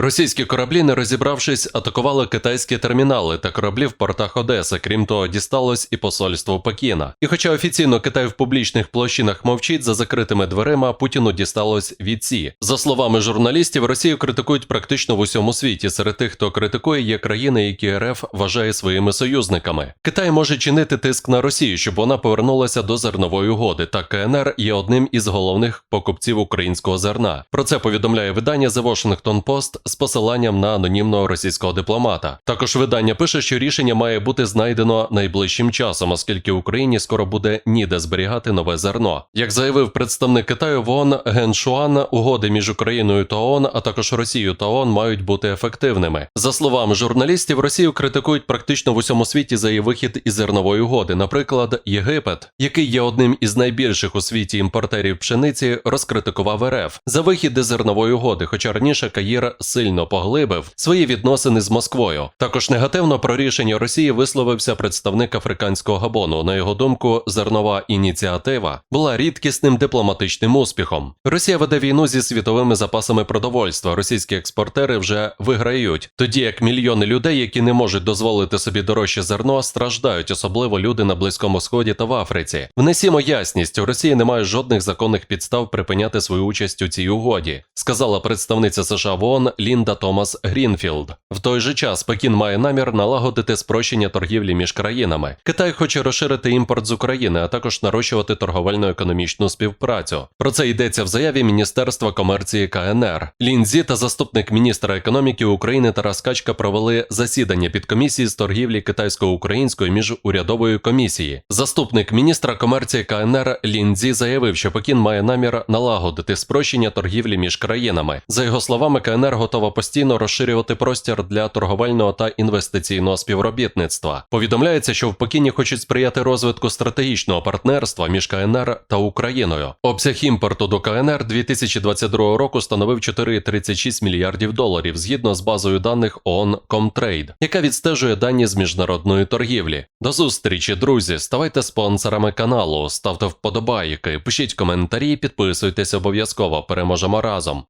Російські кораблі, не розібравшись, атакували китайські термінали та кораблі в портах Одеси. Крім того, дісталось і посольство Пекіна. І хоча офіційно Китай в публічних площинах мовчить за закритими дверима, Путіну дісталось від ці. За словами журналістів, Росію критикують практично в усьому світі. Серед тих, хто критикує, є країни, які РФ вважає своїми союзниками. Китай може чинити тиск на Росію, щоб вона повернулася до зернової угоди. Та КНР є одним із головних покупців українського зерна. Про це повідомляє видання The Washington Post з посиланням на анонімного російського дипломата. Також видання пише, що рішення має бути знайдено найближчим часом, оскільки Україні скоро буде ніде зберігати нове зерно. Як заявив представник Китаю в ООН Ген Шуан, угоди між Україною та ООН, а також Росією та ООН мають бути ефективними. За словами журналістів, Росію критикують практично в усьому світі за її вихід із зернової угоди. Наприклад, Єгипет, який є одним із найбільших у світі імпортерів пшениці, розкритикував РФ за вихід із зернової угоди, хоча раніше Каїр сильно поглибив свої відносини з Москвою. Також негативно про рішення Росії висловився представник африканського габону. На його думку, зернова ініціатива була рідкісним дипломатичним успіхом. Росія веде війну зі світовими запасами продовольства. Російські експортери вже виграють, тоді як мільйони людей, які не можуть дозволити собі дорожче зерно, страждають, особливо люди на Близькому Сході та в Африці. Внесімо ясність, у Росії немає жодних законних підстав припиняти свою участь у цій угоді, сказала представниця США в ООН Лінда Томас Грінфілд. В той же час Пекін має намір налагодити спрощення торгівлі між країнами. Китай хоче розширити імпорт з України, а також нарощувати торговельно-економічну співпрацю. Про це йдеться в заяві Міністерства комерції КНР. Лінзі та заступник міністра економіки України Тарас Качка провели засідання підкомісії з торгівлі китайсько-української міжурядової комісії. Заступник міністра комерції КНР Лінзі заявив, що Пекін має намір налагодити спрощення торгівлі між країнами. За його словами, КНР готова постійно розширювати простір для торговельного та інвестиційного співробітництва. Повідомляється, що в Пекіні хочуть сприяти розвитку стратегічного партнерства між КНР та Україною. Обсяг імпорту до КНР 2022 року становив 4,36 мільярдів доларів згідно з базою даних ООН Comtrade, яка відстежує дані з міжнародної торгівлі. До зустрічі, друзі! Ставайте спонсорами каналу, ставте вподобайки, пишіть коментарі, підписуйтесь обов'язково. Переможемо разом.